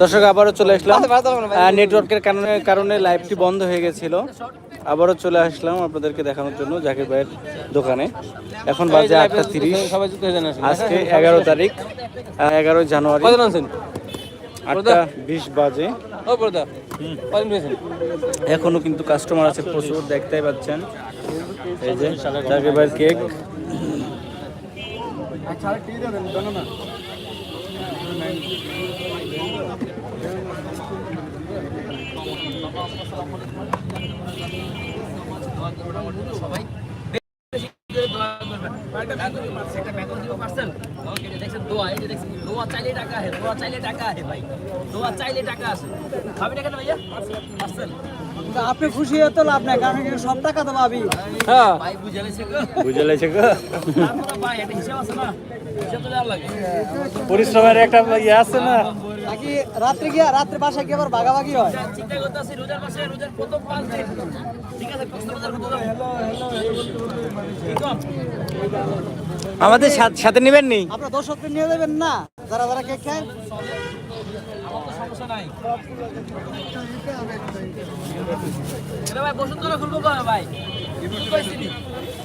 দর্শক আবারও চলে আসলাম। নেটওয়ার্কের কারণে কারণে লাইভটি বন্ধ হয়ে গেছিল। আবারও চলে আসলাম আপনাদেরকে দেখানোর জন্য জাকির ভাইয়ের দোকানে। এখন বাজে আটটা তিরিশ। আজকে এগারো তারিখ এগারোই জানুয়ারি। আটটা বিশ বাজে। এখনও কিন্তু কাস্টমার আছে প্রচুর দেখতেই পাচ্ছেন। এই যে জাকির ভাইয়ের কেক দোয়া চাইলে টাকা আছে দোয়া চাইলে টাকা আছে ভাই দোয়া চাইলে টাকা আছে খাবি না ভাইয়া পার্সেল। আপনি খুশি হতো লাভ নাই কারণ এখানে সব টাকা তো পাবি হ্যাঁ। বুঝালেছে গো বুঝে লেছে গো তারপরে ভাই একটা হিসাব আছে না। হিসাব তো দেওয়ার লাগে পরিশ্রমের একটা ইয়ে আছে না নাকি রাত্রে গিয়া রাত্রে বাসায় গিয়ে আবার ভাগাভাগি হয়? চিন্তা করতেছি রোজার মাসে রোজার প্রথম পাঁচ দিন ঠিক আছে কষ্ট কত দাম ঠিক আমাদের সাথ- সাথে নেবেন নি? আপনার দর্শককে নিয়ে যাবেন না? যারা যারা কেক খায়? আমার তো সমস্যা নাই এটা ভাই বসুন্ধরা খুলবো কবে ভাই। কি কইছিলি?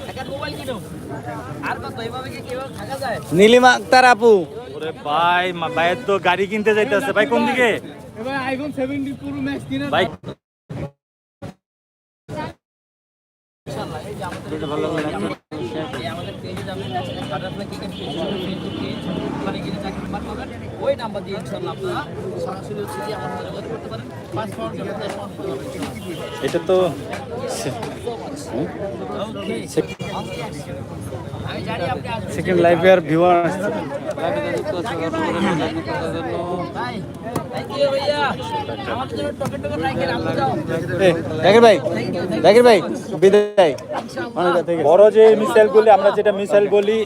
একটা মোবাইল কিনো? আর কত এভাবে কি কেউ থাকা যায়? নীলিমা আক্তার আপু। ভাই ভাইয়ের তো গাড়ি কিনতে যাইতেছে। ভাই কোন দিকে? ভাই। ওই নাম্বার দিয়ে ইনশাল্লাহ আপনারা সরাসরি হচ্ছে যে আমার যোগাযোগ করতে পারেন। পাঁচ পাউন্ড এটা তো সেকেন্ড লাইফে আর ভিউয়ার আসছে। ভাই জাকির জাকির বিদায়। বড় যে মিসাইল গুলি আমরা যেটা মিসাইল বলি